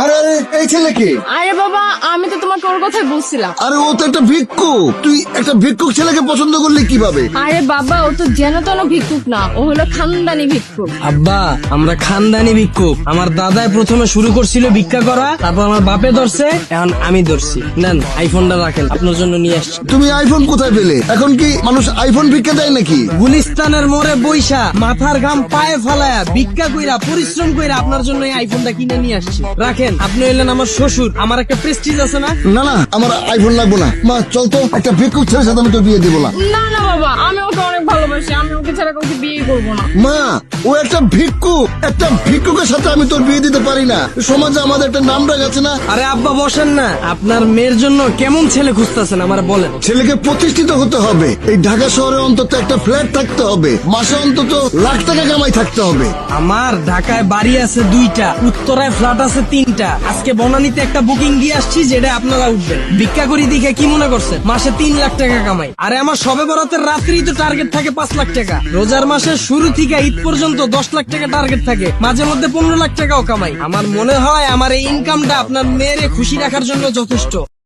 আরে আরে এই ছেলে কে? আরে বাবা আমি তো তোমাকে ওর কথাই বলছিলাম। আরে ও তো একটা ভিক্ষুক। তুই একটা ভিক্ষুক ছেলেকে পছন্দ করলি কীভাবে? আরে বাবা ও তো যেন তেন ভিক্ষুক না ও হলো খানদানি ভিক্ষুক। আব্বা আমরা খানদানি ভিক্ষুক। আমার দাদাই প্রথমে শুরু করছিল ভিক্ষা করা তারপর আমার বাপে ধরছে এখন আমি ধরছি। নেন আইফোনটা রাখেন আপনার জন্য নিয়ে আসছি। তুমি আইফোন কোথায় পেলে? এখন কি মানুষ আইফোন ভিক্ষা দেয় নাকি? গুলিস্তানের মোড়ে বৈশা মাথার ঘাম পায়ে ফালায়া ভিক্ষা কইরা পরিশ্রম কইরা আপনার জন্য এই আইফোনটা কিনে নিয়ে আসছি। রাখেন আপনি হইলেন আমার শ্বশুর। আমার একটা প্রেস্টিজ আছে না? না না আমার আইফোন লাগবো না। মা চল তো একটা ভিক্ষুক ছেলের সাথে আমি তো বিয়ে দিব না। না না বাবা আমি ওকে অনেক ভালোবাসি আমি ওকে ছাড়া কাউকে বিয়ে করব না। মা ও একটা ভিক্ষুক একটা ভিক্ষুকের সাথে আমি তোর বিয়ে দিতে পারি না। সমাজে আমাদের একটা নাম ডাক আছে না? আরে আব্বা বসেন না। আপনার মেয়ের জন্য কেমন ছেলে খুঁজতেছেন আমার বলেন। ছেলেকে প্রতিষ্ঠিত হতে হবে। এই ঢাকা শহরে অন্তত একটা ফ্ল্যাট থাকতে হবে। মাসে অন্তত লাখ টাকা কামাই থাকতে হবে। আমার ঢাকায় বাড়ি আছে দুইটা উত্তরায় ফ্ল্যাট আছে তিনটা। আজকে বনানীতে একটা বুকিং দিয়ে আসছি যেটা আপনারা উঠবেন। ভিক্ষা করি দেখে কি মনে করছেন? মাসে তিন লাখ টাকা কামাই। আরে আমার সবে বরাতের রাত্রি তো টার্গেট থাকে পাঁচ লাখ টাকা। রোজার মাসের শুরু থেকে ঈদ পর্যন্ত দশ লাখ টাকা টার্গেট থাকে। মাঝে মধ্যে পনেরো লাখ টাকাও কামাই। আমার মনে হয় আমার এই ইনকামটা আপনার মেয়েরে খুশি রাখার জন্য যথেষ্ট।